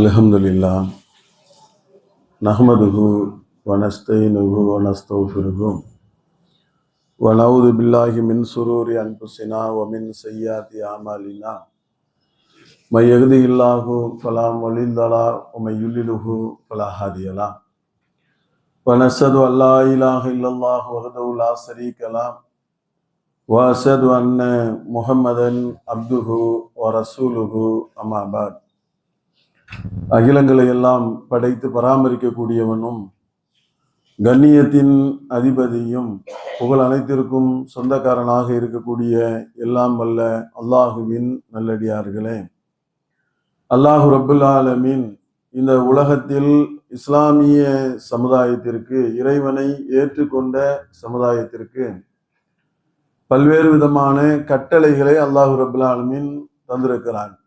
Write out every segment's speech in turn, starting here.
الحمد لله نحمده ونستعينه ونستغفره ونعوذ بالله من سرور أنفسنا ومن سيئات أعمالنا من يهده الله فلا مضل له ومن يضلله فلا هادي له ونشهد أن لا إله إلا الله وحده لا شريك له وأشهد أن محمدا عبده ورسوله أما بعد அகிலங்களை எல்லாம் படைத்து பராமரிக்கக்கூடியவனும் கண்ணியத்தின் அதிபதியும் புகழ் அனைத்திற்கும் சொந்தக்காரனாக இருக்கக்கூடிய எல்லாம் வல்ல அல்லாஹுவின் நல்லடியார்களே. அல்லாஹு ரபுல் இந்த உலகத்தில் இஸ்லாமிய சமுதாயத்திற்கு இறைவனை ஏற்றுக்கொண்ட சமுதாயத்திற்கு பல்வேறு விதமான கட்டளைகளை அல்லாஹு ரபுல் தந்திருக்கிறான்.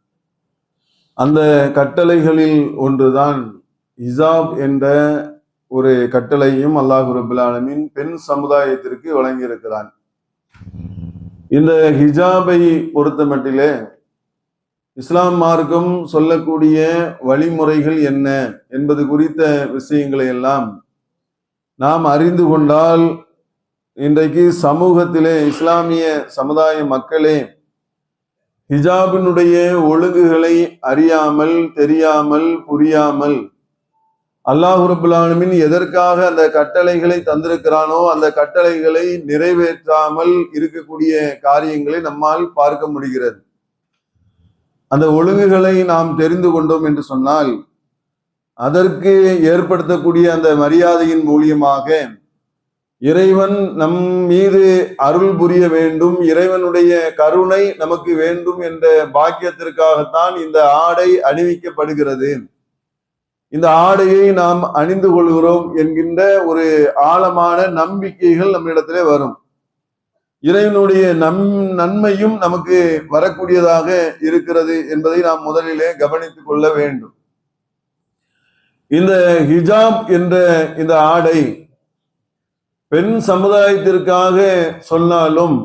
அந்த கட்டளைகளில் ஒன்றுதான் இசாப் என்ற ஒரு கட்டளையும் அல்லாஹு ரபுல் பெண் சமுதாயத்திற்கு வழங்கியிருக்கிறான். இந்த ஹிஜாபை பொறுத்த மட்டிலே இஸ்லாம் மார்க்கம் சொல்லக்கூடிய வழிமுறைகள் என்ன என்பது குறித்த விஷயங்களை எல்லாம் நாம் அறிந்து கொண்டால் இன்றைக்கு சமூகத்திலே இஸ்லாமிய சமுதாய மக்களே ஹிஜாபினுடைய ஒழுங்குகளை அறியாமல் தெரியாமல் புரியாமல் அல்லாஹு ரபுல்லானமின் எதற்காக அந்த கட்டளைகளை தந்திருக்கிறானோ அந்த கட்டளைகளை நிறைவேற்றாமல் இருக்கக்கூடிய காரியங்களை நம்மால் பார்க்க முடிகிறது. அந்த ஒழுங்குகளை நாம் தெரிந்து கொண்டோம் என்று சொன்னால் அதற்கு ஏற்படுத்தக்கூடிய அந்த மரியாதையின் மூலியமாக இறைவன் நம் மீது அருள் புரிய வேண்டும். இறைவனுடைய கருணை நமக்கு வேண்டும் என்ற பாக்கியத்திற்காகத்தான் இந்த ஆடை அணிவிக்கப்படுகிறது. இந்த ஆடையை நாம் அணிந்து கொள்கிறோம் என்கின்ற ஒரு ஆழமான நம்பிக்கைகள் நம்மிடத்திலே வரும். இறைவனுடைய நம் நன்மையும் நமக்கு வரக்கூடியதாக இருக்கிறது என்பதை நாம் முதலிலே கவனித்துக் கொள்ள வேண்டும். இந்த ஹிஜாப் என்ற இந்த ஆடை பெண் சமுதாயத்திற்காக சொன்னாலும்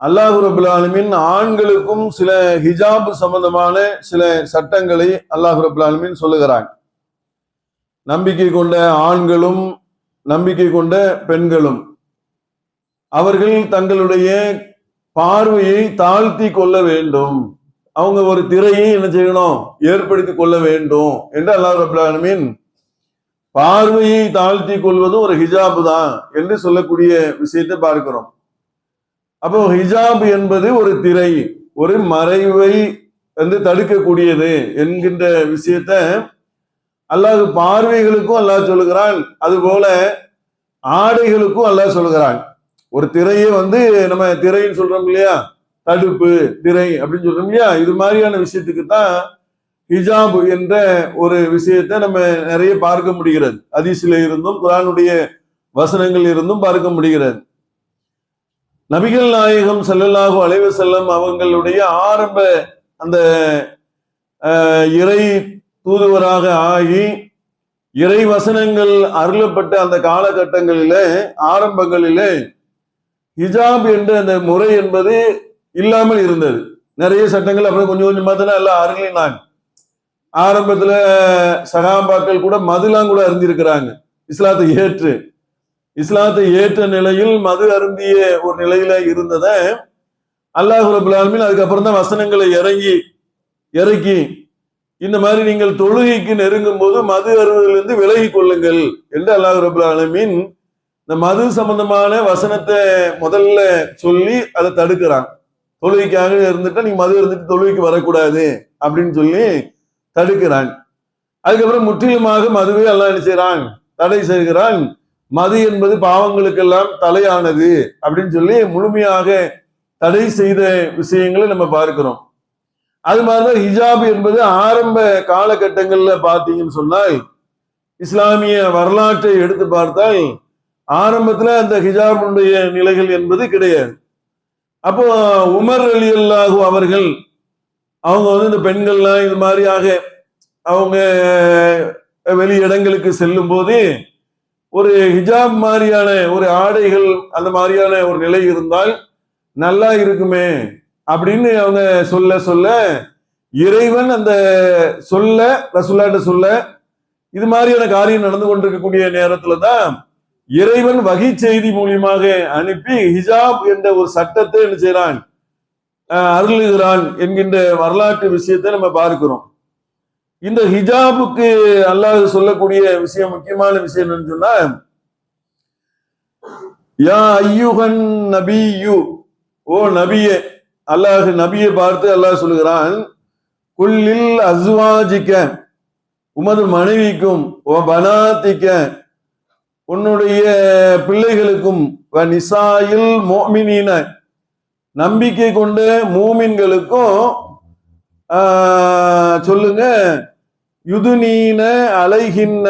அல்லாஹு ரபுல்லாலுமின் ஆண்களுக்கும் சில ஹிஜாப் சம்பந்தமான சில சட்டங்களை அல்லாஹு ரபுல்லாலுமின் சொல்லுகிறாங்க நம்பிக்கை கொண்ட ஆண்களும் நம்பிக்கை கொண்ட பெண்களும் அவர்கள் தங்களுடைய பார்வையை தாழ்த்தி கொள்ள வேண்டும். அவங்க ஒரு திரையை என்ன செய்யணும்? ஏற்படுத்தி கொள்ள வேண்டும் என்று அல்லாஹ் ரபுல்லாலுமின் பார்வையை தாழ்த்தி கொள்வதும் ஒரு ஹிஜாப் தான் என்று சொல்லக்கூடிய விஷயத்தை பார்க்கிறோம். அப்போ ஹிஜாப் என்பது ஒரு திரை ஒரு மறைவை வந்து தடுக்கக்கூடியது என்கின்ற விஷயத்த அல்லாஹ் பார்வைகளுக்கும் அல்லாஹ் சொல்லுகிறான். அது போல ஆடைகளுக்கும் அல்லாஹ் சொல்லுகிறான். ஒரு திரையை வந்து நம்ம திரைன்னு சொல்றோம் இல்லையா? தடுப்பு திரை அப்படின்னு சொல்றோம் இல்லையா? இது மாதிரியான விஷயத்துக்கு தான் ஹிஜாப் என்ற ஒரு விஷயத்தை நம்ம நிறைய பார்க்க முடிகிறது. அதிசில இருந்தும் குரானுடைய வசனங்கள் இருந்தும் பார்க்க முடிகிறது. நபிகள் நாயகம் செல்லல்லாஹு அலைவ செல்லம் அவங்களுடைய ஆரம்ப அந்த இறை தூதுவராக ஆகி இறை வசனங்கள் அருளப்பட்ட அந்த காலகட்டங்களிலே ஆரம்பங்களிலே ஹிஜாப் என்ற அந்த முறை என்பது இல்லாமல் இருந்தது. நிறைய சட்டங்கள் அப்புறம் கொஞ்சம் கொஞ்சமா தானே எல்லாம் அருளினாங்க. ஆரம்பத்துல சகாபாக்கள் கூட மதுலாம் கூட அருந்திருக்கிறாங்க இஸ்லாத்தை ஏற்று. இஸ்லாத்தை ஏற்ற நிலையில் மது அருந்திய ஒரு நிலையில இருந்தத அல்லாஹ் ரபுல்லாலுமின் அதுக்கப்புறம் தான் வசனங்களை இறங்கி இறக்கி இந்த மாதிரி நீங்கள் தொழுகைக்கு நெருங்கும் போது மது அருவதிலிருந்து விலகி கொள்ளுங்கள் என்று அல்லாஹ் ரபுல் இந்த மது சம்பந்தமான வசனத்தை முதல்ல சொல்லி அதை தடுக்கிறான். தொழுகைக்காக இருந்துட்டா நீங்க மது இருந்துட்டு தொழுகைக்கு வரக்கூடாது அப்படின்னு சொல்லி தடுக்கிறான். அதுக்கப்புறம் முற்றிலுமாக மதுவே எல்லாம் என்ன செய்யறான் தடை செய்கிறான். மது என்பது பாவங்களுக்கெல்லாம் தலையானது அப்படின்னு சொல்லி முழுமையாக தடை செய்த விஷயங்களை நம்ம பார்க்கிறோம். அது மாதிரிதான் ஹிஜாப் என்பது ஆரம்ப காலகட்டங்கள்ல பார்த்தீங்கன்னு சொன்னால் இஸ்லாமிய வரலாற்றை எடுத்து பார்த்தால் ஆரம்பத்துல அந்த ஹிஜாபுடைய நிலைகள் என்பது கிடையாது. அப்போ உமர் அலி அல்லாஹூ அவர்கள் அவங்க வந்து இந்த பெண்கள்லாம் இது மாதிரியாக அவங்க வெளி இடங்களுக்கு செல்லும் போது ஒரு ஹிஜாப் மாதிரியான ஒரு ஆடைகள் அந்த மாதிரியான ஒரு நிலை இருந்தால் நல்லா இருக்குமே அப்படின்னு அவங்க சொல்ல சொல்ல இறைவன் அந்த சொல்ல ரசுல்லாட்ட சொல்ல இது மாதிரியான காரியம் நடந்து கொண்டிருக்கக்கூடிய நேரத்துல தான் இறைவன் வகை செய்தி மூலியமாக அனுப்பி ஹிஜாப் என்ற ஒரு சட்டத்தை என்ன செய்யறான் அருளுகிறான் என்கின்ற வரலாற்று விஷயத்தை நம்ம பார்க்கிறோம். இந்த ஹிஜாபுக்கு அல்லாஹ் சொல்லக்கூடிய விஷயம் முக்கியமான விஷயம் என்னன்னு சொன்னா யா ஐயுகன் நபியு ஓ நபியே அல்லாஹ் நபியை பார்த்து அல்லாஹ் சொல்லுகிறான் குல்லில் அசுவாஜிக்க உமது மனைவிக்கும் ஓ பனாத்திக்க உன்னுடைய பிள்ளைகளுக்கும் வ நிசாயில் மோமினின நம்பிக்கை கொண்ட மூமின்களுக்கும் சொல்லுங்க. யுதுனீன அலைகின்ன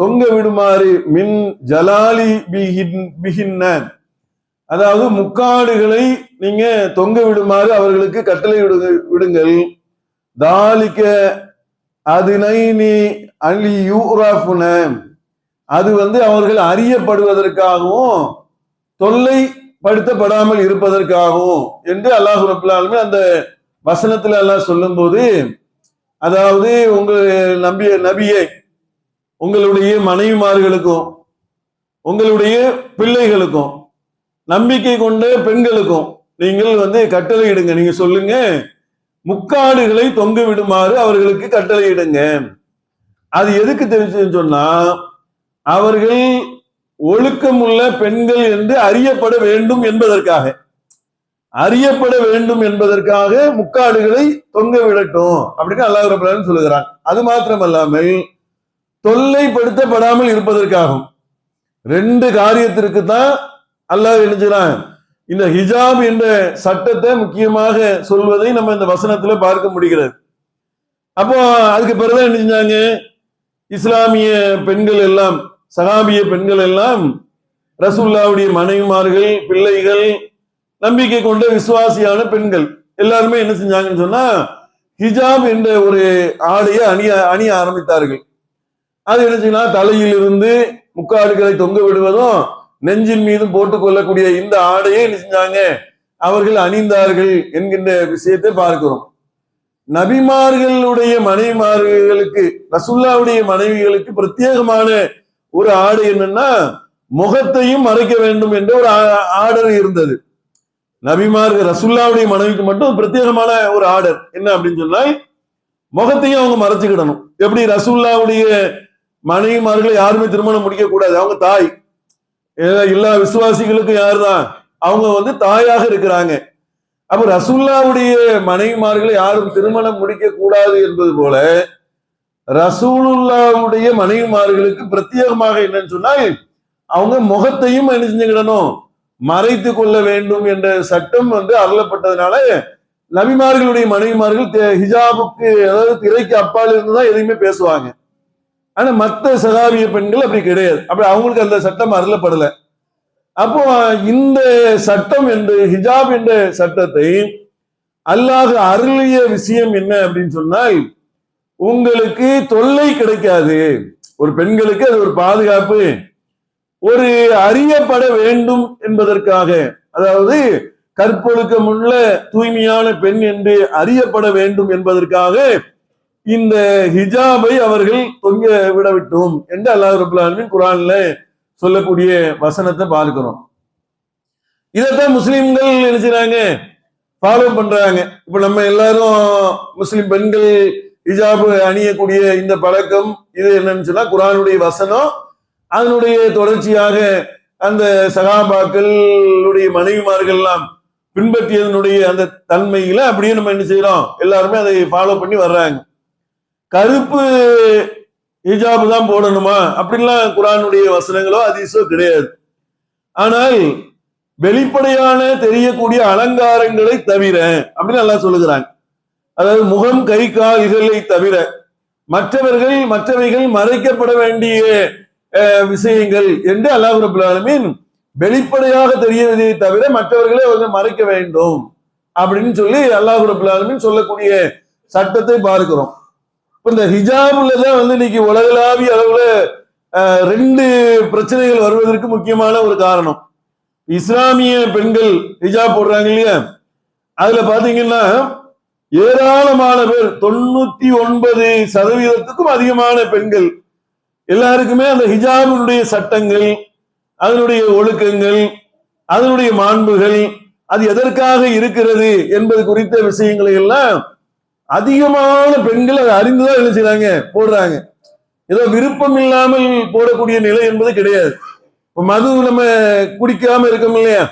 தொங்க விடுமாறு மின் ஜலாலி பிகின் பிகின்ன. அதாவது முக்காடுகளை நீங்க தொங்க விடுமாறு அவர்களுக்கு கட்டளை விடுங்க விடுங்கள். தாலிக்க அதினை அலி யூராஃபுன. அது வந்து அவர்கள் அறியப்படுவதற்காகவும் தொல்லை படுத்தப்படாமல் இருப்பதற்காகவும் என்று அல்லாஹு ரபுல்லாலுமே அந்த வசனத்துல எல்லாம் சொல்லும்போது அதாவது உங்க நம்பிய நபியை உங்களுடைய மனைவிமார்களுக்கும் உங்களுடைய பிள்ளைகளுக்கும் நம்பிக்கை கொண்ட பெண்களுக்கும் நீங்கள் வந்து கட்டளையிடுங்க நீங்க சொல்லுங்க முக்காடுகளை தொங்க விடுமாறு அவர்களுக்கு கட்டளையிடுங்க அது எதுக்கு தெரிஞ்சுன்னு சொன்னா அவர்கள் ஒழுக்கமுள்ள பெண்கள் என்று அறியப்பட வேண்டும் என்பதற்காக. அறியப்பட வேண்டும் என்பதற்காக முக்காடுகளை தொங்க விடட்டும். அப்படின்னு அல்லாஹ் ரபுல் சொல்லுகிறான். அது மாத்திரமல்லாமல் தொல்லைப்படுத்தப்படாமல் இருப்பதற்காகும் ரெண்டு காரியத்திற்கு தான் அல்லாஹ் எழுதுகிறான் இந்த ஹிஜாப் என்ற சட்டத்தை முக்கியமாக சொல்வதை நம்ம இந்த வசனத்துல பார்க்க முடிகிறது. அப்போ அதுக்கு பிறகு என்ன செஞ்சாங்க? இஸ்லாமிய பெண்கள் எல்லாம் சகாபிய பெண்கள் எல்லாம் ரசூல்லாவுடைய மனைவிமார்கள் பிள்ளைகள் நம்பிக்கை கொண்ட விசுவாசியான பெண்கள். எல்லாருமே என்ன செஞ்சாங்கன்னு சொன்னா ஹிஜாப் என்ற ஒரு ஆடையை அணிய அணிய ஆரம்பித்தார்கள். அது என்ன செய்யலாம் தலையில் இருந்து முக்காடுகளை தொங்க விடுவதும் நெஞ்சின் மீதும் போட்டுக்கொள்ளக்கூடிய இந்த ஆடையை என்ன செஞ்சாங்க அவர்கள் அணிந்தார்கள் என்கின்ற விஷயத்தை பார்க்கிறோம். நபிமார்களுடைய மனைவிமார்களுக்கு ரசுல்லாவுடைய மனைவிகளுக்கு பிரத்யேகமான ஒரு ஆடு என்னன்னா முகத்தையும் மறைக்க வேண்டும் என்ற ஒரு ஆ- ஆர்டர் இருந்தது. நபிமார்கள் ரசுல்லாவுடைய மனைவிக்கு மட்டும் பிரத்யேகமான ஒரு ஆர்டர். என்ன அப்படின்னு சொன்னா முகத்தையும் அவங்க மறைச்சுக்கிடணும். எப்படி? ரசுல்லாவுடைய மனைவிமார்களை யாருமே திருமணம் முடிக்க கூடாது அவங்க தாய். எல்லா- எல்லா விசுவாசிகளுக்கும் யாருதான்? அவங்க வந்து தாயாக இருக்கிறாங்க. அப்ப ரசுல்லாவுடைய மனைவிமார்களை யாரும் திருமணம் முடிக்க கூடாது என்பது போல ரசூலுல்லாவுடைய மனைவிமார்களுக்கு பிரத்யேகமாக என்னன்னு சொன்னால் அவங்க முகத்தையும் என்ன செஞ்சுக்கிடணும்? மறைத்து கொள்ள வேண்டும் என்ற சட்டம் வந்து அருளப்பட்டதுனால நபிமார்களுடைய மனைவிமார்கள் ஹிஜாபுக்கு அதாவது திரைக்கு அப்பால் இருந்து தான் எதையுமே பேசுவாங்க. ஆனா மத்த சகாபிய பெண்கள் அப்படி கிடையாது. அப்படி அவங்களுக்கு அந்த சட்டம் அருளப்படல அப்போ இந்த சட்டம் என்று ஹிஜாப் என்ற சட்டத்தை அல்லாஹ் அருளிய விஷயம் என்ன அப்படின்னு சொன்னால் உங்களுக்கு தொல்லை கிடைக்காது. ஒரு பெண்களுக்கு அது ஒரு பாதுகாப்பு. ஒரு அறியப்பட வேண்டும் என்பதற்காக அதாவது கற்பொழுக்கமுள்ள தூய்மையான பெண் என்று அறியப்பட வேண்டும் என்பதற்காக இந்த ஹிஜாபை அவர்கள் தொங்க விடவிட்டோம் என்று அல்லாஹ் ரபுல் குரான்ல சொல்லக்கூடிய வசனத்தை பார்க்கிறோம். இதைத்தான் முஸ்லிம்கள் நினைச்சுறாங்க ஃபாலோ பண்றாங்க. இப்ப நம்ம எல்லாரும் முஸ்லிம் பெண்கள் ஹிஜாபு அணியக்கூடிய இந்த பழக்கம் இது என்னன்னு சொன்னா குரானுடைய வசனம். அதனுடைய தொடர்ச்சியாக அந்த சகாபாக்களுடைய மனைவிமார்கள் எல்லாம் பின்பற்றியதனுடைய அந்த தன்மையில அப்படியே நம்ம என்ன செய்யறோம்? எல்லாருமே அதை ஃபாலோ பண்ணி வர்றாங்க. கருப்பு ஹிஜாபு தான் போடணுமா? அப்படின்லாம் குரானுடைய வசனங்களோ அதிசோ கிடையாது. ஆனால் வெளிப்படையான தெரியக்கூடிய அலங்காரங்களை தவிர அப்படின்னு எல்லாம் சொல்லுகிறாங்க. அதாவது முகம் கை இதழை தவிர மற்றவர்கள் மற்றவைகள் மறைக்கப்பட வேண்டிய அஹ், விஷயங்கள் என்று அல்லாஹ் ரபுல் வெளிப்படையாக தெரியவதை தவிர மற்றவர்களை அவர்கள் மறைக்க வேண்டும் அப்படின்னு சொல்லி அல்லாஹ் ரபுல் சொல்லக்கூடிய சட்டத்தை பார்க்கிறோம். இந்த ஹிஜாபுல தான் வந்து இன்னைக்கு உலகளாவிய அளவுல ரெண்டு பிரச்சனைகள் வருவதற்கு முக்கியமான ஒரு காரணம். இஸ்லாமிய பெண்கள் ஹிஜாப் போடுறாங்க இல்லையா? அதுல பாத்தீங்கன்னா ஏராளமான பேர் தொண்ணூத்தி ஒன்பது சதவீதத்துக்கும் அதிகமான பெண்கள். எல்லாருக்குமே அந்த ஹிஜாபினுடைய சட்டங்கள் அதனுடைய ஒழுக்கங்கள் அதனுடைய மாண்புகள் அது எதற்காக இருக்கிறது என்பது குறித்த விஷயங்களை எல்லாம் அதிகமான பெண்கள் அதை அறிந்துதான் என்ன செய்யறாங்க போடுறாங்க. ஏதோ விருப்பம் இல்லாமல் போடக்கூடிய நிலை என்பது கிடையாது. இப்ப மது நம்ம குடிக்காம இருக்கோம் இல்லையா?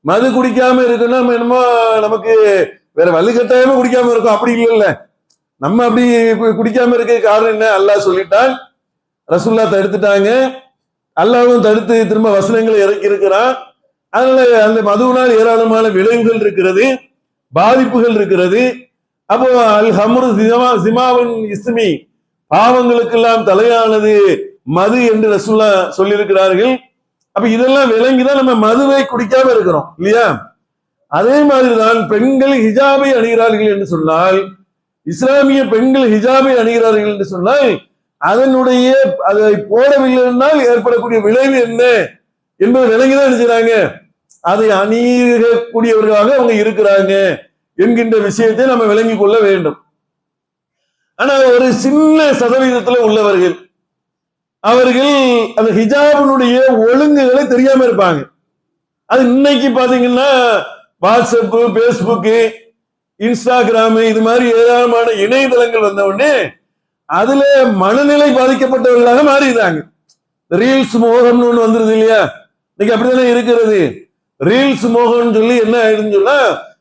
மது குடிக்காம இருக்குன்னா நம்ம என்னமோ நமக்கு வேற வலு கட்டாயமா குடிக்காம இருக்கும். அப்படி இல்லைல்ல. நம்ம அப்படி குடிக்காம இருக்க காரணம் என்ன? அல்லாஹ் சொல்லிட்டான். ரசுல்லா தடுத்துட்டாங்க. அல்லாவும் தடுத்து திரும்ப வசனங்களை இறக்கி இருக்கிறான். அதனால அந்த மதுவினால் ஏராளமான விளைவுகள் இருக்கிறது. பாதிப்புகள் இருக்கிறது. அப்போ அல் ஹம்ரு சிமா சிமாவின் இஸ்மி. பாவங்களுக்கெல்லாம் தலையானது மது என்று ரசுல்லா சொல்லியிருக்கிறார்கள். அப்ப இதெல்லாம் விளங்கிதான் நம்ம மதுவை குடிக்காம இருக்கிறோம். இல்லையா? அதே மாதிரிதான் பெண்கள் ஹிஜாபை அணிகிறார்கள் என்று சொன்னால் இஸ்லாமிய பெண்கள் ஹிஜாபை அணிகிறார்கள் என்று சொன்னால் அதனுடைய அதை போடவில்லை என்றால் ஏற்படக்கூடிய விளைவு என்ன என்பதை விளங்கிதான் நினைச்சாங்க அதை அணியக்கூடியவர்களாக அவங்க இருக்கிறாங்க என்கின்ற விஷயத்தை நம்ம விளங்கிக் கொள்ள வேண்டும். ஆனா ஒரு சின்ன சதவீதத்துல உள்ளவர்கள் அவர்கள் அந்த ஹிஜாபினுடைய ஒழுங்குகளை தெரியாம இருப்பாங்க. அது இன்னைக்கு பாத்தீங்கன்னா வாட்ஸ்அப் பேஸ்புக்கு இன்ஸ்டாகிராம் இது மாதிரி ஏராளமான இணையதளங்கள் வந்த உடனே அதுல மனநிலை பாதிக்கப்பட்டவர்களாக மாறிடுறாங்க ரீல்ஸ் மோகம்னு ஒண்ணு வந்துருது இல்லையா? இன்னைக்கு அப்படித்தானே இருக்கிறது? ரீல்ஸ் மோகம்னு சொல்லி என்ன ஆயிடுன்னு சொன்னா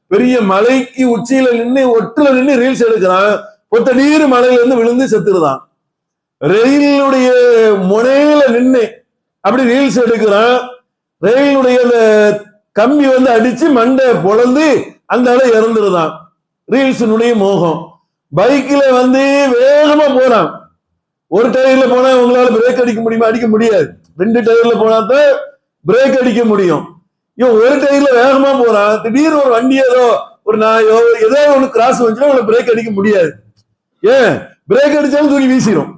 பெரிய மலைக்கு உச்சியில நின்று ஒட்டுல நின்று ரீல்ஸ் எடுக்கிறான். ஒத்த நீர் மலையில இருந்து விழுந்து செத்துருதான் ரயிலுடைய முனையில நின்று அப்படி ரீல்ஸ் எடுக்கிறான். ரயிலுடைய அந்த கம்பி வந்து அடிச்சு மண்டை பொழந்து அந்த இடம் இறந்துருதான் ரீல்ஸினுடைய மோகம். பைக்கில் வந்து வேகமா போறான். ஒரு டயர்ல போனா உங்களால பிரேக் அடிக்க முடியுமா? அடிக்க முடியாது. ரெண்டு டயர்ல போனா தான் பிரேக் அடிக்க முடியும். இவன் ஒரு டயர்ல வேகமா போறான். திடீர்னு ஒரு வண்டி ஏதோ ஒரு நாயோ ஏதோ ஒன்று கிராஸ் வந்துச்சுன்னா உங்களை பிரேக் அடிக்க முடியாது. ஏன்? பிரேக் அடிச்சாலும் தூக்கி வீசிடும்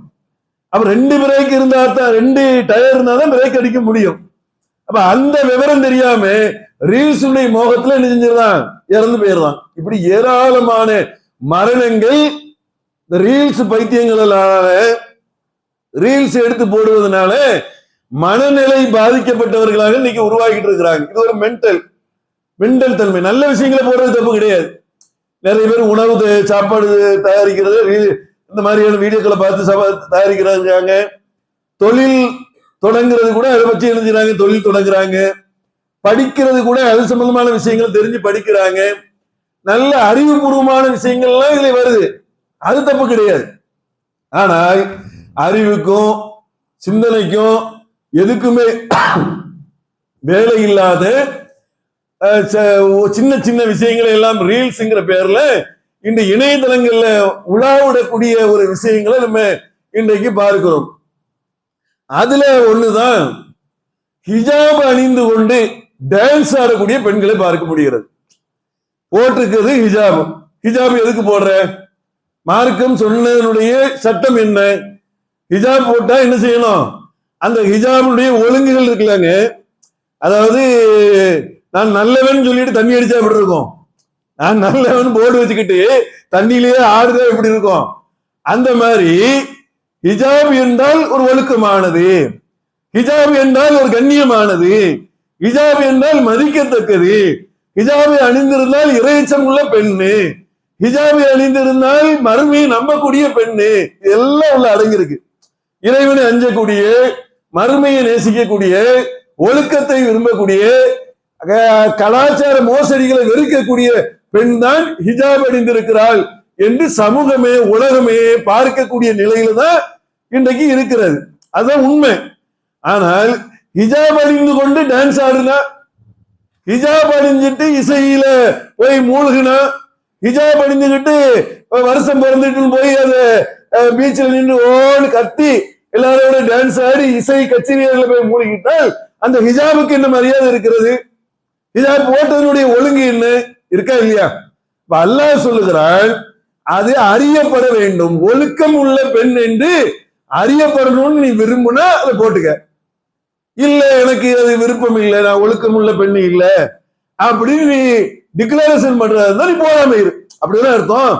அப்ப ரெண்டு பிரேக் இருந்தா தான் ரெண்டு டயர் இருந்தா தான் பிரேக் அடிக்க முடியும். அப்ப அந்த விவரம் தெரியாம ரீல்ஸுடைய மோகத்துல என்ன செஞ்சிருந்தான் இறந்து போயிடுறான். இப்படி ஏராளமான மரணங்கள் இந்த ரீல்ஸ் பைத்தியங்களால ரீல்ஸ் எடுத்து போடுவதனால மனநிலை பாதிக்கப்பட்டவர்களாக இன்னைக்கு உருவாகிட்டு இருக்கிறாங்க. இது ஒரு மென்டல் மென்டல் தன்மை. நல்ல விஷயங்களை போடுறது தப்பு கிடையாது. நிறைய பேர் உணவு சாப்பாடு தயாரிக்கிறது இந்த மாதிரியான வீடியோக்களை பார்த்து தயாரிக்கிறாங்க. தொழில் தொடங்குறது கூட அதை பற்றி எழுதுறாங்க. தொழில் தொடங்குறாங்க. படிக்கிறது கூட அது சம்பந்தமான விஷயங்கள் தெரிஞ்சு படிக்கிறாங்க. நல்ல அறிவுபூர்வமான விஷயங்கள்லாம் இதுல வருது. அது தப்பு கிடையாது. ஆனால் அறிவுக்கும் சிந்தனைக்கும் எதுக்குமே வேலை இல்லாத சின்ன சின்ன விஷயங்களை எல்லாம் ரீல்ஸுங்கிற பேர்ல இந்த இணையதளங்கள்ல உலாவிடக்கூடிய ஒரு விஷயங்களை நம்ம இன்றைக்கு பார்க்கிறோம். அதுல ஒண்ணுதான் ஹிஜாப் அணிந்து கொண்டு டான்ஸ் ஆடக்கூடிய பெண்களை பார்க்க முடிகிறது. போட்டிருக்கிறது ஹிஜாப் ஹிஜாப் எதுக்கு போடுற? மார்க்கம் சொன்னதனுடைய சட்டம் என்ன? ஹிஜாப் போட்டா என்ன செய்யணும்? அந்த ஹிஜாபுடைய ஒழுங்குகள் இருக்கலாங்க அதாவது நான் நல்லவன் சொல்லிட்டு தண்ணி அடிச்சா எப்படி இருக்கும்? நான் நல்லவன் போர்டு வச்சுக்கிட்டு தண்ணியிலேயே ஆடுதா எப்படி இருக்கும்? அந்த மாதிரி ஹிஜாப் என்றால் ஒரு ஒழுக்கமானது. ஹிஜாப் என்றால் ஒரு கண்ணியமானது. ஹிஜாப் என்றால் மதிக்கத்தக்கது. ஹிஜாபை அணிந்திருந்தால் இறைச்சம் உள்ள பெண்ணு. ஹிஜாபை அணிந்திருந்தால் மறுமையை நம்பக்கூடிய பெண்ணு. எல்லாம் உள்ள அடங்கியிருக்கு. இறைவனை அஞ்சக்கூடிய மறுமையை நேசிக்கக்கூடிய ஒழுக்கத்தை விரும்பக்கூடிய கலாச்சார மோசடிகளை வெறுக்கக்கூடிய பெண் தான் ஹிஜாப் அணிந்திருக்கிறாள் என்று சமூகமே உலகமே பார்க்கக்கூடிய நிலையில தான் இன்றைக்கு இருக்கிறது. அதுதான் உண்மை. ஆனால் ஹிஜாப் அணிந்து கொண்டு டான்ஸ் ஆடுனா. ஹிஜாப் அணிஞ்சிட்டு இசையில போய் மூழ்கினா. ஹிஜாப் அணிஞ்சுக்கிட்டு வருஷம் பிறந்துட்டு போய் அது பீச்சில் நின்று ஓடு கத்தி எல்லாரோட டான்ஸ் ஆடி இசை கச்சேரிகளில் போய் மூழ்கிட்டால் அந்த ஹிஜாபுக்கு என்ன மரியாதை இருக்கிறது? ஹிஜாப் போட்டதனுடைய ஒழுங்கு என்ன? இருக்கா இல்லையா? இப்ப அல்லாஹ் சொல்லுகிறான் அது அறியப்பட வேண்டும். ஒழுக்கம் உள்ள பெண் என்று அறியப்படணும்னு நீ விரும்புனா அதை போட்டுக்க. இல்ல எனக்கு அது விருப்பம் இல்லை நான் ஒழுக்கம் உள்ள பெண் இல்ல. அப்படின்னு நீ டிக்ளரேஷன் பண்றதா இருந்தா நீ போகாம இரு. அப்படிதானே அர்த்தம்?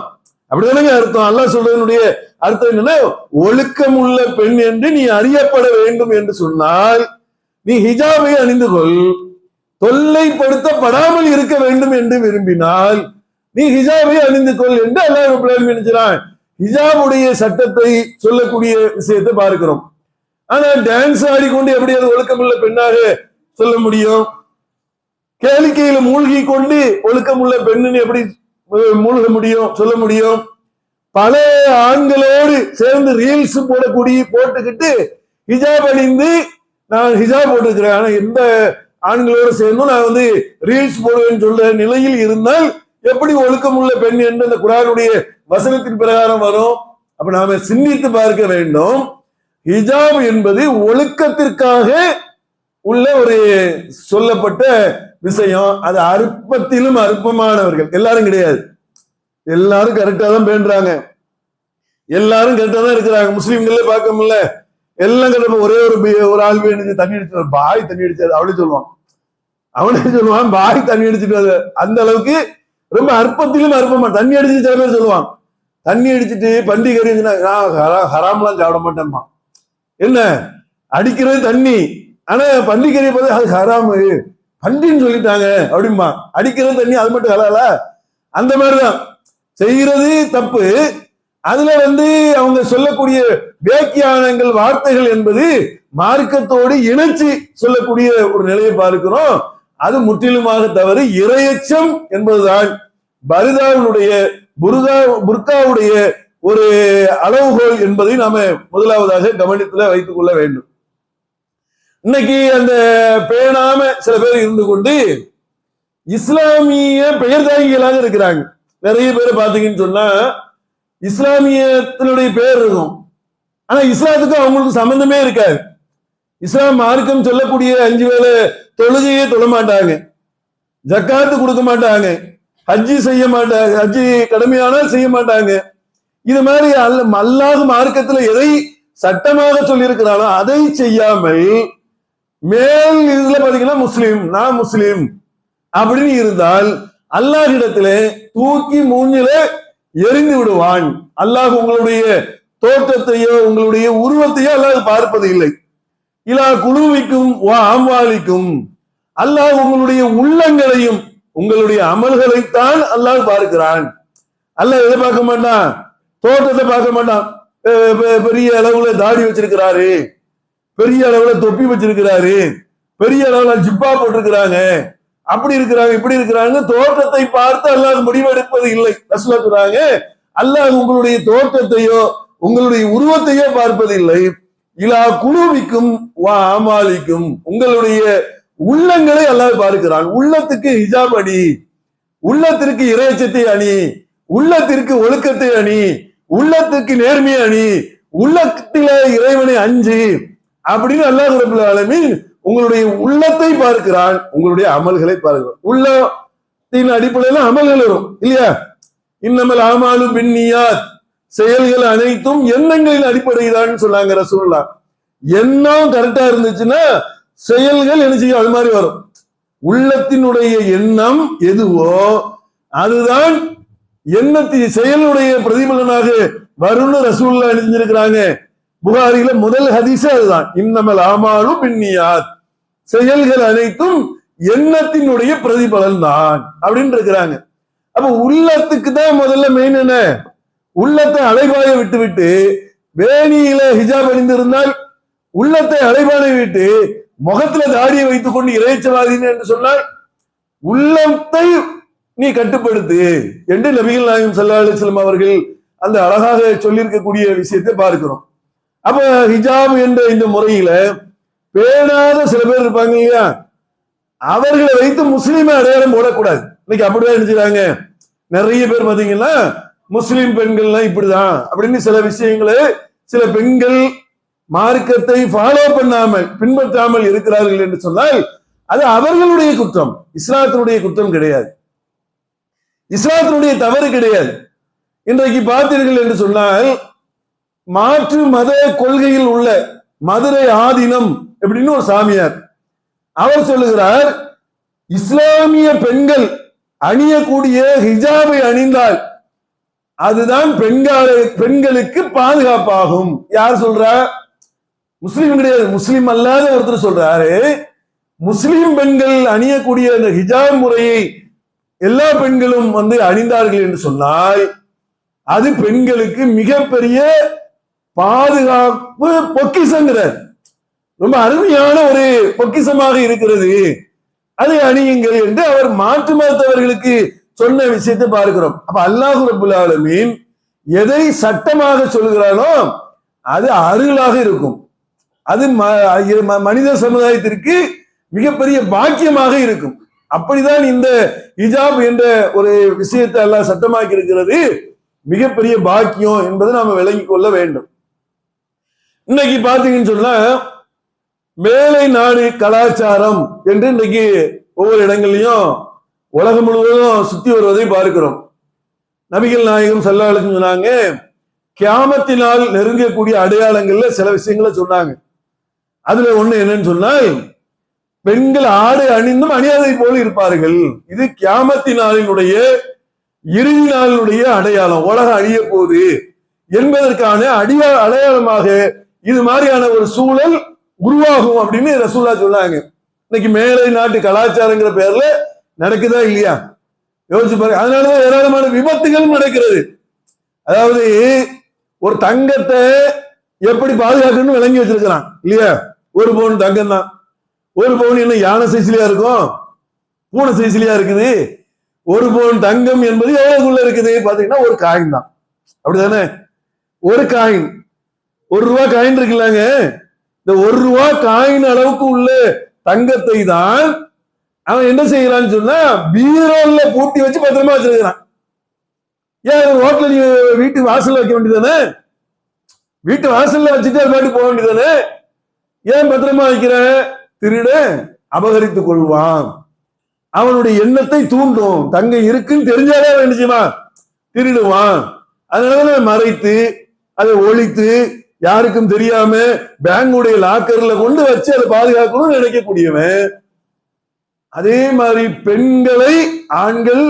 அப்படிதானங்க அர்த்தம்? அல்லாஹ் சொல்றதனுடைய அர்த்தம் என்னன்னா ஒழுக்கம் உள்ள பெண் என்று நீ அறியப்பட வேண்டும் என்று சொன்னால் நீ ஹிஜாபை அணிந்து கொள். தொல்லைப்படுத்தப்படாமல் இருக்க வேண்டும் என்று விரும்பினால் நீ ஹிஜாபை அணிந்து கொள் என்று அல்லாஹ் நினைச்சான் ஹிஜாபுடைய சட்டத்தை சொல்லக்கூடிய விஷயத்தை பார்க்கிறோம். ஆனா டான்ஸ் ஆடிக்கொண்டு எப்படி அது ஒழுக்கமுள்ள பெண்ணாக சொல்ல முடியும்? கேளிக்கையில மூழ்கி கொண்டு ஒழுக்கமுள்ள பெண்ணுன்னு எப்படி மூழ்க முடியும் சொல்ல முடியும்? பல ஆண்களோடு சேர்ந்து ரீல்ஸ் போடக்கூடிய போட்டுக்கிட்டு ஹிஜாப் அணிந்து நான் ஹிஜாப் போட்டுக்கிறேன். ஆனா எந்த ஆண்களோடு சேர்ந்தும் நான் வந்து ரீல்ஸ் போடுவேன்னு சொல்ற நிலையில் இருந்தால் எப்படி ஒழுக்கமுள்ள பெண் என்று அந்த குரானுடைய வசனத்தின் பிரகாரம் வரும்? அப்ப நாம சிந்தித்து பார்க்க வேண்டும். ஹிஜாப் என்பது ஒழுக்கத்திற்காக உள்ள ஒரு சொல்லப்பட்ட விஷயம். அது அற்பத்திலும் அற்பமானவர்கள். எல்லாரும் கிடையாது. எல்லாரும் கரெக்டா தான் பேண்டுறாங்க எல்லாரும் கரெக்டா தான் இருக்கிறாங்க. முஸ்லீம்களே பார்க்க முடியல எல்லாம் கரெக்டா ஒரே ஒரு ஒரு ஆள் வேணுச்சு தண்ணி அடிச்சு பாய் தண்ணி அடிச்சாரு. அவளே சொல்லுவான். அவனே சொல்லுவான் பாய் தண்ணி அடிச்சுட்டு அந்த அளவுக்கு ரொம்ப அற்பத்திலும் அற்பமா. தண்ணி அடிச்சு சில பேர் சொல்லுவான். தண்ணி அடிச்சிட்டு பண்டிகை நான் ஹரா- ஹராம்லாம் சாப்பிட மாட்டேன்மா. என்ன? அடிக்கிறது தண்ணி. ஆனா பண்டிகை பார்த்து அது ஹராமு. பண்டின்னு சொல்லிட்டாங்க அப்படிமா அடிக்கிறது தண்ணி அது மட்டும் ஹலாலா? அந்த மாதிரிதான். செய்யறது தப்பு. அதுல வந்து அவங்க சொல்லக்கூடிய வேக்கியானங்கள் வார்த்தைகள் என்பது மார்க்கத்தோடு இணைச்சு சொல்லக்கூடிய ஒரு நிலையை பார்க்கிறோம். அது முற்றிலுமாக தவறு. இரையச்சம் என்பதுதான். பரிதாவினுடைய புருதா புர்காவுடைய ஒரு அளவுகோல் என்பதை நாம முதலாவதாக கவனத்துல வைத்துக் கொள்ள வேண்டும். இன்னைக்கு அந்த பேணாம சில பேர் இருந்து கொண்டு இஸ்லாமிய பெயர் தாங்கிகளாக இருக்கிறாங்க. நிறைய பேர் பாத்தீங்கன்னு சொன்னா இஸ்லாமியத்தினுடைய பெயர் இருக்கும். ஆனா இஸ்லாத்துக்கும் அவங்களுக்கு சம்பந்தமே இருக்காது. இஸ்லாம் மார்க்கம் சொல்லக்கூடிய அஞ்சு வேலை தொழுகையே தொழ மாட்டாங்க. ஜக்காத்து கொடுக்க மாட்டாங்க. ஹஜ்ஜி செய்ய மாட்டாங்க ஹஜ்ஜி கடமையானால் செய்ய மாட்டாங்க. இது மாதிரி அல்ல அல்லாஹ் மார்க்கத்துல எதை சட்டமாக சொல்லியிருக்கிறானோ அதை செய்யாமல் மேல் இதுல பாத்தீங்கன்னா முஸ்லீம் நான் முஸ்லீம் அப்படின்னு இருந்தால் அல்லாஹிடத்துல தூக்கி மூஞ்சில எரிந்து விடுவான். அல்லாஹ் உங்களுடைய தோற்றத்தையோ உங்களுடைய உருவத்தையோ அல்லாஹ் பார்ப்பது இல்லை. இலா குழுவிக்கும் வா ஆம்வாலிக்கும் அல்லாஹ் உங்களுடைய உள்ளங்களையும் உங்களுடைய அமல்களைத்தான் அல்லாஹ் பார்க்கிறான். அல்லாஹ் எதிர்பார்க்க மாட்டான்? தோற்றத்தை பார்க்க மாட்டான். பெ- பெரிய அளவுல தாடி வச்சிருக்கிறாரு. பெரிய அளவுல தொப்பி வச்சிருக்கிறாரு. பெரிய அளவுல ஜிப்பா போட்டிருக்கிறாங்க. அப்படி இருக்கிறாங்க இப்படி இருக்கிறாங்க. தோற்றத்தை பார்த்து அல்லாஹ் முடிவெடுப்பது இல்லை. ரசூலா சொல்றாங்க அல்லாஹ் உங்களுடைய தோற்றத்தையோ உங்களுடைய உருவத்தையோ பார்ப்பதில்லை. இலா குழுவிக்கும் வா ஆமாலிக்கும் உங்களுடைய உள்ளங்களை அல்லாஹ் பார்க்கிறான். உள்ளத்துக்கு ஹிஜாப் அணி உள்ளத்திற்கு இறைச்சத்தை அணி உள்ளத்திற்கு ஒழுக்கத்தை அணி உள்ளத்துக்கு நேர்மையை அணி உள்ளத்தில இறைவனை அஞ்சு அப்படின்னு அல்லாஹ் ரபுல் ஆலமீன் உங்களுடைய உள்ளத்தை பார்க்கிறான் உங்களுடைய அமல்களை பார்க்கிறான். உள்ளத்தின் அடிப்படையில அமல்கள் வரும் இல்லையா? இன்னமல் ஆமாலும் பின்னியார் செயல்கள் அனைத்தும் எண்ணங்களின் அடிப்படையில்தான் சொன்னாங்க ரசூல்லா எண்ணம் கரெக்டா இருந்துச்சுன்னா செயல்கள் என்ன செய்யும்? அது மாதிரி வரும். உள்ளத்தினுடைய எண்ணம் எதுவோ அதுதான் எண்ணத்தின் செயலுடைய பிரதிபலனாக வரும்னு ரசூல்லா எழுதியிருக்கிறாங்க புகாரில முதல் ஹதீஸே அதுதான். இன்னமல் ஆமாலும் பின்னியாத். செயல்கள் அனைத்தும் எண்ணத்தினுடைய பிரதிபலன் தான் அப்படின்னு இருக்கிறாங்க. அப்ப உள்ளத்துக்கு தான் முதல்ல மெயின் என்ன? உள்ளத்தை அலைபாய விட்டு விட்டு வேணியில ஹிஜாப் அணிந்திருந்தால் உள்ளத்தை அலைபாய விட்டு முகத்துல தாடியை வைத்துக் கொண்டு இறைச்சவாதின்னு என்று சொன்னால் உள்ளத்தை நீ கட்டுப்படுத்து. என்று நபிகள் நாயகம் சல்லா அலிஸ்லாம் அவர்கள் அந்த அழகாக சொல்லியிருக்கக்கூடிய விஷயத்தை பார்க்கிறோம். அப்ப ஹிஜாப் என்ற இந்த முறையில பேணாத சில பேர் இருப்பாங்க இல்லையா? அவர்களை வைத்து முஸ்லீமை அடையாளம் போடக்கூடாது. இன்னைக்கு அப்படிதான் நினைச்சுறாங்க நிறைய பேர் பாத்தீங்கன்னா முஸ்லீம் பெண்கள்லாம் இப்படிதான். அப்படின்னு சில விஷயங்களை சில பெண்கள் மார்க்கத்தை ஃபாலோ பண்ணாமல் பின்பற்றாமல் இருக்கிறார்கள் என்று சொன்னால் அது அவர்களுடைய குற்றம். இஸ்லாத்தினுடைய குற்றம் கிடையாது. இஸ்லாத்தினுடைய தவறு கிடையாது. இன்றைக்கு பார்த்தீர்கள் என்று சொன்னால் மாற்று மத கொள்கையில் உள்ள மதுரை ஆதீனம் எப்படின்னு ஒரு சாமியார். அவர் சொல்லுகிறார் இஸ்லாமிய பெண்கள் அணியக்கூடிய ஹிஜாபை அணிந்தால் அதுதான் பெண்களை பெண்களுக்கு பாதுகாப்பாகும். யார் சொல்ற? முஸ்லீம் கிடையாது. முஸ்லீம் அல்லாத ஒருத்தர் சொல்றாரு முஸ்லீம் பெண்கள் அணியக்கூடிய அந்த ஹிஜாப் முறையை எல்லா பெண்களும் வந்து அணிந்தார்கள் என்று சொன்னால் அது பெண்களுக்கு மிகப்பெரிய பாதுகாப்பு பொக்கிசங்கிறார் ரொம்ப அருமையான ஒரு பொக்கிசமாக இருக்கிறது. அதை அணியுங்கள் என்று அவர் மாற்று மருத்துவர்களுக்கு சொன்ன விஷயத்தை பார்க்கிறோம். அப்ப அல்லாஹு ரபுல் ஆலமீன் எதை சட்டமாக சொல்கிறானோ அது அருளாக இருக்கும். அது ம- ம- மனித சமுதாயத்திற்கு மிகப்பெரிய பாக்கியமாக இருக்கும். அப்படிதான் இந்த ஹிஜாப் என்ற ஒரு விஷயத்தை எல்லாம் சட்டமாக்கி இருக்கிறது மிகப்பெரிய பாக்கியம் என்பதை நாம விளங்கிக் கொள்ள வேண்டும். இன்னைக்கு பாத்தீங்கன்னு சொன்னா மேலை நாடு கலாச்சாரம் என்று இன்னைக்கு ஒவ்வொரு இடங்கள்லயும் உலகம் முழுவதும் சுத்தி வருவதை பார்க்கிறோம். நபிகள் நாயகம் செல்லாலும் சொன்னாங்க கியாமத்தினால் நெருங்கக்கூடிய அடையாளங்கள்ல சில விஷயங்களை சொன்னாங்க. அதுல ஒண்ணு என்னன்னு சொன்னால் பெண்கள் ஆடு அணிந்தும் அணியாதை போல இருப்பார்கள். இது கியாமத்தினாலினுடைய இறுதி நாளினுடைய அடையாளம். உலகம் அழிய போகுது. என்பதற்கான அடியா அடையாளமாக இது மாதிரியான ஒரு சூழல் உருவாகும் அப்படின்னு ரசூல்லா சொன்னாங்க. இன்னைக்கு மேலை நாட்டு கலாச்சாரங்கிற பேர்ல நடக்குதா இல்லையா? யோசிச்சு பாருங்க. அதனாலதான் ஏராளமான விபத்துகளும் நடக்கிறது. அதாவது ஒரு தங்கத்தை எப்படி பாதுகாக்கணும்னு விளங்கி வச்சிருக்கிறான். இல்லையா? ஒரு பவுன் தங்கம் தான் ஒரு பவுன் என்ன யானை சைஸ்லயா இருக்கும்? பூனை சைஸ்லயா இருக்குது. ஒரு பவுன் தங்கம் என்பது எவ்வளவுக்குள்ள இருக்குது? பாத்தீங்கன்னா ஒரு காயின் தான். அப்படிதானே ஒரு காயின் ஒரு ரூபா காயின் இருக்குல்லாங்க. இந்த ஒரு ரூபா காயின் அளவுக்கு உள்ள தங்கத்தை தான் அவன் என்ன செய்யறான்னு சொன்னா பீரோல்ல பூட்டி வச்சு பத்திரமா வச்சிருக்கிறான். ஏன் ஹோட்டல் நீ வீட்டு வாசல்ல வைக்க வேண்டியதானே வீட்டு வாசல்ல வச்சுட்டு அது பாட்டு போக வேண்டியதானே ஏன் பத்திரமா வைக்கிற? திருட அபகரித்துக் கொள்வான். அவனுடைய எண்ணத்தை தூண்டும். தங்க இருக்குன்னு தெரிஞ்சாலே அவன் என்ன திருடுவான். அதனால மறைத்து அதை ஒழித்து யாருக்கும் தெரியாம பேங்குடைய லாக்கர்ல கொண்டு வச்சு அதை பாதுகாக்கணும்னு நினைக்கக்கூடியவன். அதே மாதிரி பெண்களை ஆண்கள்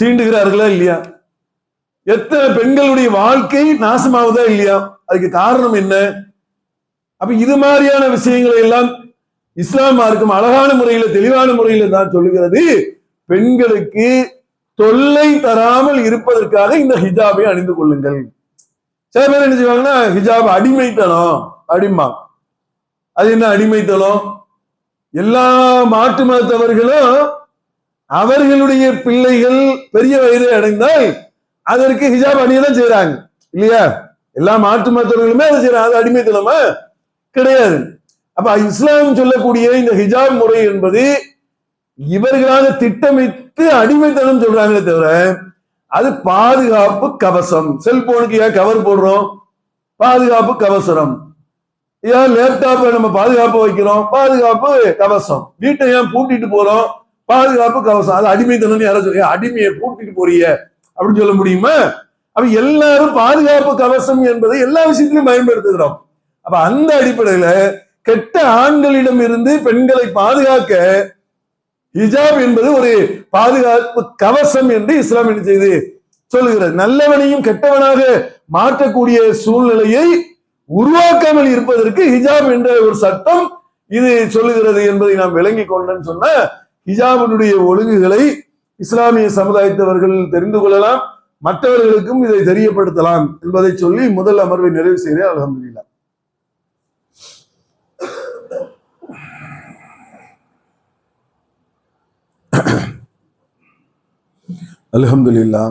சீண்டுகிறார்களா இல்லையா? எத்தனை பெண்களுடைய வாழ்க்கை நாசமாவதா இல்லையா? அதுக்கு காரணம் என்ன? அப்ப இது மாதிரியான விஷயங்களை எல்லாம் இஸ்லாம் மார்க்கம் அழகான முறையில தெளிவான முறையில தான் சொல்லுகிறது. பெண்களுக்கு தொல்லை தராமல் இருப்பதற்காக இந்த ஹிஜாபை அணிந்து கொள்ளுங்கள். சில பேர் என்ன செய்வாங்கன்னா ஹிஜாப் அடிமைத்தனம் அடிமா அது என்ன அடிமைத்தனம்? எல்லா மாற்று மதத்தவர்களும் அவர்களுடைய பிள்ளைகள் பெரிய வயதை அடைந்தால் அதற்கு ஹிஜாப் அணிய தான் செய்யறாங்க இல்லையா? எல்லா மாற்று மதத்தவர்களுமே அதை செய்யறாங்க அது அடிமைத்தனமா? கிடையாது. அப்ப இஸ்லாம் சொல்லக்கூடிய இந்த ஹிஜாப் முறை என்பது இவர்களாக திட்டமிட்டு அடிமைத்தனம் சொல்றாங்களே தவிர அது பாதுகாப்பு கவசம். செல்போனுக்கு ஏன் கவர் போடுறோம்? பாதுகாப்பு கவசரம். ஏன் லேப்டாப்பை நம்ம பாதுகாப்பு வைக்கிறோம்? பாதுகாப்பு கவசம். வீட்டை ஏன் பூட்டிட்டு போறோம்? பாதுகாப்பு கவசம். அது அடிமைத்தனம் யாரும் சொல்ல அடிமையை பூட்டிட்டு போறிய அப்படின்னு சொல்ல முடியுமா? அப்ப எல்லாரும் பாதுகாப்பு கவசம் என்பதை எல்லா விஷயத்திலும் பயன்படுத்துகிறோம். அப்ப அந்த அடிப்படையில கெட்ட ஆண்களிடம் இருந்து பெண்களை பாதுகாக்க ஹிஜாப் என்பது ஒரு பாதுகாப்பு கவசம் என்று இஸ்லாம் என்ன செய்து சொல்லுகிறது. நல்லவனையும் கெட்டவனாக மாற்றக்கூடிய சூழ்நிலையை உருவாக்காமல் இருப்பதற்கு ஹிஜாப் என்ற ஒரு சட்டம் இது சொல்லுகிறது என்பதை நாம் விளங்கி கொண்டேன்னு சொன்ன ஹிஜாபினுடைய ஒழுங்குகளை இஸ்லாமிய சமுதாயத்தவர்கள் தெரிந்து கொள்ளலாம் மற்றவர்களுக்கும் இதை தெரியப்படுத்தலாம் என்பதை சொல்லி முதல் அமர்வை நிறைவு செய்கிறேன் அலமதுல்லா அலகம்துல்லா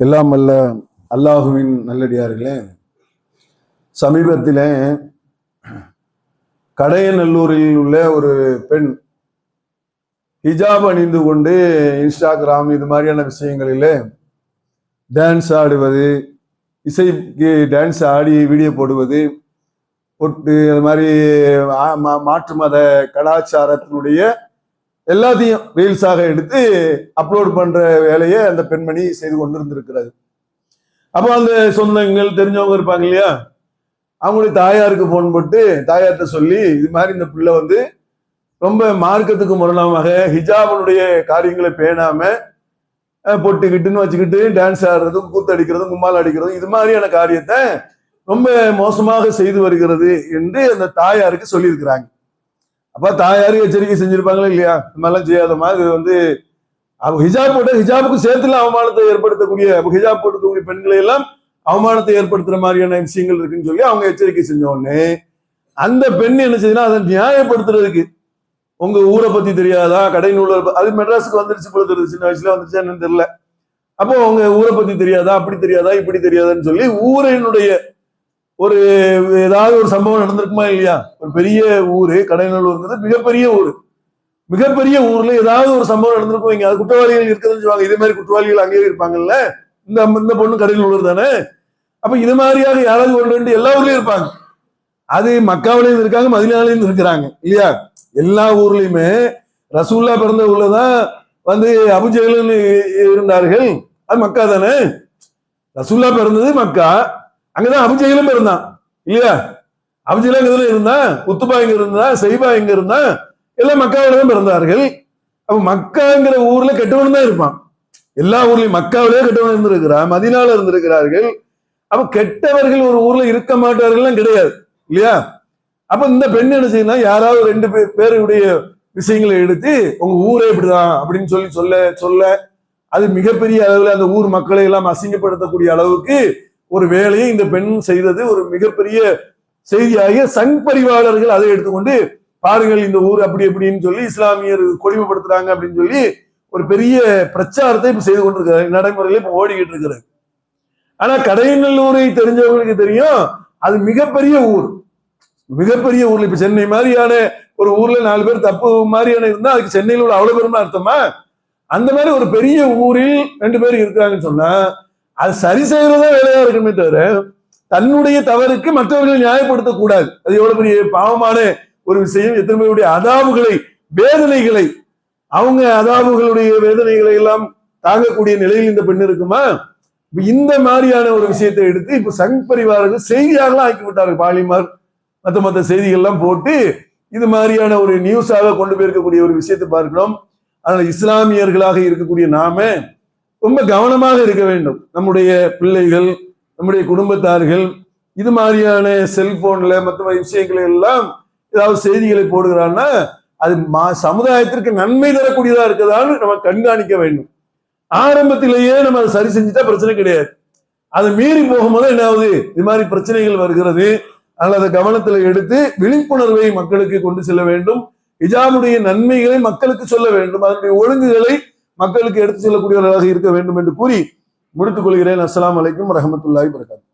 எல்லாம் அல்ல அல்லாஹுவின் நல்லடியார்களே சமீபத்தில் கடையநல்லூரில் உள்ள ஒரு பெண் ஹிஜாப் அணிந்து கொண்டு இன்ஸ்டாகிராம் இது மாதிரியான விஷயங்களில் டான்ஸ் ஆடுவது இசைக்கு டான்ஸ் ஆடி வீடியோ போடுவது பொட்டு அது மாதிரி மாற்று மத கலாச்சாரத்தினுடைய எல்லாத்தையும் ரீல்ஸாக எடுத்து அப்லோட் பண்ற வேலையை அந்த பெண்மணி செய்து கொண்டிருந்திருக்கிறது. அப்போ அந்த சொந்தங்கள் தெரிஞ்சவங்க இருப்பாங்க இல்லையா? அவங்களுடைய தாயாருக்கு ஃபோன் போட்டு தாயார்கிட்ட சொல்லி இது மாதிரி இந்த பிள்ளை வந்து ரொம்ப மார்க்கத்துக்கு முரணமாக ஹிஜாபனுடைய காரியங்களை பேணாம பொட்டுக்கிட்டுன்னு வச்சுக்கிட்டு டான்ஸ் ஆடுறதும் கூத்தடிக்கிறதும் கும்மால் அடிக்கிறதும் இது மாதிரியான காரியத்தை ரொம்ப மோசமாக செய்து வருகிறது என்று அந்த தாயாருக்கு சொல்லியிருக்கிறாங்க. அப்ப தாயாரு எச்சரிக்கை செஞ்சிருப்பாங்களா இல்லையா? இந்த மாதிரிலாம் செய்யாதமா இது வந்து அவ ஹிஜாப் போட்ட ஹிஜாபுக்கு சேர்த்துல அவமானத்தை ஏற்படுத்தக்கூடிய ஹிஜாப் போட்டுக்கக்கூடிய பெண்களை எல்லாம் அவமானத்தை ஏற்படுத்துற மாதிரியான விஷயங்கள் இருக்குன்னு சொல்லி அவங்க எச்சரிக்கை செஞ்ச உடனே அந்த பெண் என்ன செய்யுதுன்னா அதை நியாயப்படுத்துறதுக்கு உங்க ஊரை பத்தி தெரியாதா? கடை நூலர் அது மெட்ராஸுக்கு வந்துருச்சு போல தெரியுது. சின்ன வயசுல வந்துருச்சு என்னன்னு தெரியல. அப்போ உங்க ஊரை பத்தி தெரியாதா? அப்படி தெரியாதா? இப்படி தெரியாதான்னு சொல்லி ஊரினுடைய ஒரு ஏதாவது ஒரு சம்பவம் நடந்திருக்குமா இல்லையா? ஒரு பெரிய ஊரு கடைநல்லூர்ங்கிறது மிகப்பெரிய ஊர். மிகப்பெரிய ஊர்ல ஏதாவது ஒரு சம்பவம் நடந்திருக்கும் இங்க அது குற்றவாளிகள் இருக்குதுன்னு சொல்லுவாங்க. இதே மாதிரி குற்றவாளிகள் அங்கேயே இருப்பாங்கல்ல? இந்த இந்த பொண்ணு கடைநல்லூர் தானே? அப்ப இது மாதிரியாக யாராவது ஒன்று ரெண்டு எல்லா ஊர்லயும் இருப்பாங்க. அது மக்காவிலையும் இருக்காங்க மதினாலையும் இருக்கிறாங்க இல்லையா? எல்லா ஊர்லயுமே ரசூல்லா பிறந்த ஊர்லதான் வந்து அபுஜெகலன் இருந்தார்கள். அது மக்கா தானே? ரசூல்லா பிறந்தது மக்கா. அங்கதான் அபுஜெகலும் பிறந்தான் இல்லையா அபுஜெகலும் இதுல இருந்தான் உத்துபா இங்க இருந்தா செய்பா இங்க இருந்தா எல்லாம் மக்காவில பிறந்தார்கள். அப்ப மக்காங்கிற ஊர்ல கெட்டவன் தான் இருப்பான். எல்லா ஊர்லயும் மக்காவிலேயே கெட்டவன் இருந்திருக்கிறான் மதினால இருந்திருக்கிறார்கள். அப்ப கெட்டவர்கள் ஒரு ஊர்ல இருக்க மாட்டார்கள்லாம் கிடையாது இல்லையா? அப்ப இந்த பெண் என்ன செய்யணும் யாராவது ரெண்டு பேர் பேருடைய விஷயங்களை எடுத்து உங்க ஊரே இப்படிதான் அப்படின்னு சொல்லி சொல்ல சொல்ல அது மிகப்பெரிய அளவுல அந்த ஊர் மக்களை எல்லாம் அசிங்கப்படுத்தக்கூடிய அளவுக்கு ஒரு வேலையை இந்த பெண் செய்தது ஒரு மிகப்பெரிய செய்தியாகிய சங் பரிவாளர்கள் அதை எடுத்துக்கொண்டு பாருங்கள் இந்த ஊர் அப்படி எப்படின்னு சொல்லி இஸ்லாமியர் கொடுமைப்படுத்துறாங்க அப்படின்னு சொல்லி ஒரு பெரிய பிரச்சாரத்தை இப்ப செய்து கொண்டிருக்கிறார். நடைமுறையில இப்ப ஓடிக்கிட்டு இருக்கிறது ஆனா கடையநல்லூரை தெரிஞ்சவங்களுக்கு தெரியும் அது மிகப்பெரிய ஊர். மிகப்பெரிய ஊர்ல இப்ப சென்னை மாதிரியான ஒரு ஊர்ல நாலு பேர் தப்பு மாதிரியான இருந்தா அதுக்கு சென்னையில் உள்ள அவ்வளவு பெருமை அர்த்தமா? அந்த மாதிரி ஒரு பெரிய ஊரில் ரெண்டு பேர் இருக்கிறாங்கன்னு சொன்னா அது சரி செய்யறதா வேலையா இருக்குமே தவிர தன்னுடைய தவறுக்கு மற்றவர்களை நியாயப்படுத்த கூடாது. அது எவ்வளவு பெரிய பாவமான ஒரு விஷயம். எத்தனை பேருடைய அதாவுகளை வேதனைகளை அவங்க அதாவுகளுடைய வேதனைகளை எல்லாம் தாங்கக்கூடிய நிலையில் இந்த பெண் இருக்குமா? இந்த மாதிரியான ஒரு விஷயத்தை எடுத்து இப்ப சங் பரிவாரர்கள் செய்தியாகலாம் ஆக்கி விட்டார்கள். பாலிமார் மத்த மத்த செய்திகள்லாம் போட்டு இது மாதிரியான ஒரு நியூஸாக கொண்டு போயிருக்கக்கூடிய ஒரு விஷயத்தை பார்க்கிறோம். ஆனால் இஸ்லாமியர்களாக இருக்கக்கூடிய நாம ரொம்ப கவனமாக இருக்க வேண்டும். நம்முடைய பிள்ளைகள் நம்முடைய குடும்பத்தார்கள் இது மாதிரியான செல்போன்ல மற்ற விஷயங்களை எல்லாம் ஏதாவது செய்திகளை போடுகிறான்னா அது மா- சமுதாயத்திற்கு நன்மை தரக்கூடியதா இருக்குதான்னு நம்ம கண்காணிக்க வேண்டும். ஆரம்பத்திலேயே நம்ம அதை சரி செஞ்சுட்டா பிரச்சனை கிடையாது. அதை மீறி போகும்போது என்ன ஆகுது? இது மாதிரி பிரச்சனைகள் வருகிறது. அதனால் அதை கவனத்துல எடுத்து விழிப்புணர்வை மக்களுக்கு கொண்டு செல்ல வேண்டும். ஹிஜாபுடைய நன்மைகளை மக்களுக்கு சொல்ல வேண்டும். அதனுடைய ஒழுங்குகளை மக்களுக்கு எடுத்து செல்லக்கூடியவர்களாக இருக்க வேண்டும் என்று கூறி முடித்துக் கொள்கிறேன். அஸ்லாம் வலைக்கும் ரஹமத்துல்லாய் வரகாத்து